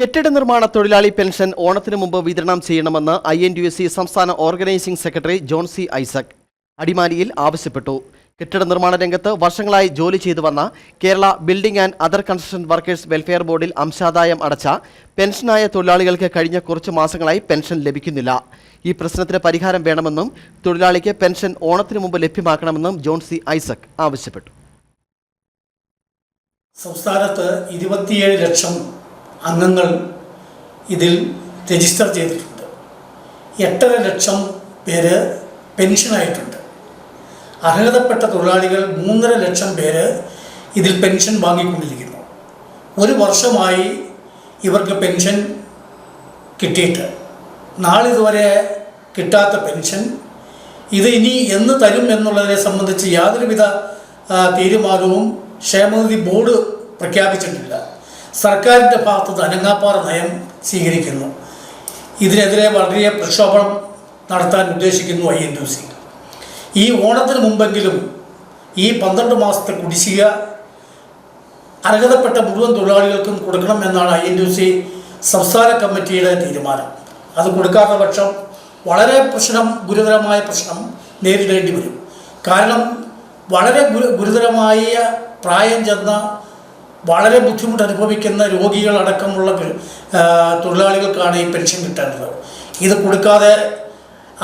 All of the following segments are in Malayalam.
കെട്ടിട നിർമ്മാണ തൊഴിലാളി പെൻഷൻ ഓണത്തിന് മുമ്പ് വിതരണം ചെയ്യണമെന്ന് I N D S C സംസ്ഥാന organising secretary John C Isaac അടിമാലിയിൽ ആവശ്യപ്പെട്ടു. കെട്ടിട നിർമ്മാണ രംഗത്ത് വർഷങ്ങളായി ജോലി ചെയ്തു വന്ന Kerala building and other construction workers welfare ബോർഡിൽ അംശാദായം അടച്ച പെൻഷനായ തൊഴിലാളികൾക്ക് കഴിഞ്ഞ കുറച്ച് മാസങ്ങളായി പെൻഷൻ ലഭിക്കുന്നില്ല. ഈ പ്രശ്നത്തിന് പരിഹാരം വേണമെന്നും തൊഴിലാളിക്ക് പെൻഷൻ ഓണത്തിന് മുമ്പ് ലഭ്യമാക്കണമെന്നും ജോൺ സി ഐസക് ആവശ്യപ്പെട്ടു. സംസ്ഥാനത്ത് ഇരുപത്തിയേഴ് ലക്ഷം അംഗങ്ങൾ ഇതിൽ രജിസ്റ്റർ ചെയ്തിട്ടുണ്ട്. എട്ടര ലക്ഷം പേര് പെൻഷനായിട്ടുണ്ട്. അർഹതപ്പെട്ട തൊഴിലാളികൾ മൂന്നര ലക്ഷം പേര് ഇതിൽ പെൻഷൻ വാങ്ങിക്കൊണ്ടിരിക്കുന്നു. ഒരു വർഷമായി ഇവർക്ക് പെൻഷൻ കിട്ടിയിട്ട് നാളിതുവരെ കിട്ടാത്ത പെൻഷൻ ഇത് ഇനി എന്ന് തരും എന്നുള്ളതിനെ സംബന്ധിച്ച് യാതൊരുവിധ തീരുമാനവും ക്ഷേമനിധി ബോർഡ് പ്രഖ്യാപിച്ചിട്ടില്ല. സർക്കാരിന്റെ ഭാഗത്ത് അനങ്ങാപ്പാറ നയം സ്വീകരിക്കുന്നു. ഇതിനെതിരെ വളരെ പ്രക്ഷോഭം നടത്താൻ ഉദ്ദേശിക്കുന്നു ഐ എൻ യു സി. ഈ ഓണത്തിന് മുമ്പെങ്കിലും ഈ പന്ത്രണ്ട് മാസത്തെ കുടിശ്ശിക അർഹതപ്പെട്ട മുഴുവൻ തൊഴിലാളികൾക്കും കൊടുക്കണം എന്നാണ് ഐ എൻ യു സി സംസ്ഥാന കമ്മിറ്റിയുടെ തീരുമാനം. അത് കൊടുക്കാത്ത പക്ഷം വളരെ പ്രശ്നം ഗുരുതരമായ പ്രശ്നം നേരിടേണ്ടി വരും. കാരണം വളരെ ഗുരു ഗുരുതരമായ പ്രായം ചെന്ന വളരെ ബുദ്ധിമുട്ട് അനുഭവിക്കുന്ന രോഗികളടക്കമുള്ള തൊഴിലാളികൾക്കാണ് ഈ പെൻഷൻ കിട്ടേണ്ടത്. ഇത് കൊടുക്കാതെ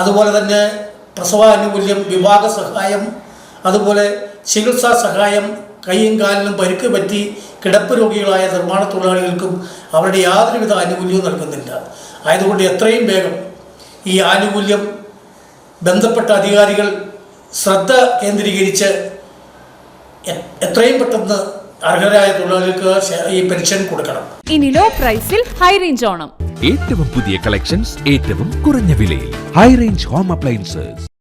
അതുപോലെ തന്നെ പ്രസവാനുകൂല്യം വിവാഹ സഹായം അതുപോലെ ചികിത്സാ സഹായം കൈയും കാലിനും പരുക്ക് പറ്റി കിടപ്പ് രോഗികളായ നിർമ്മാണ തൊഴിലാളികൾക്കും അവരുടെ യാതൊരുവിധ ആനുകൂല്യവും നൽകുന്നില്ല. ആയതുകൊണ്ട് എത്രയും വേഗം ഈ ആനുകൂല്യം ബന്ധപ്പെട്ട അധികാരികൾ ശ്രദ്ധ കേന്ദ്രീകരിച്ച് എത്രയും പെട്ടെന്ന് അർഹരായ തൊഴിലാളികൾക്ക് ഈ പെൻഷൻ കൊടുക്കണം. ഇനി ലോ പ്രൈസിൽ ഹൈ റേഞ്ച് ഓണം. ഏറ്റവും പുതിയ കളക്ഷൻസ് ഏറ്റവും കുറഞ്ഞ വിലയിൽ. High range home appliances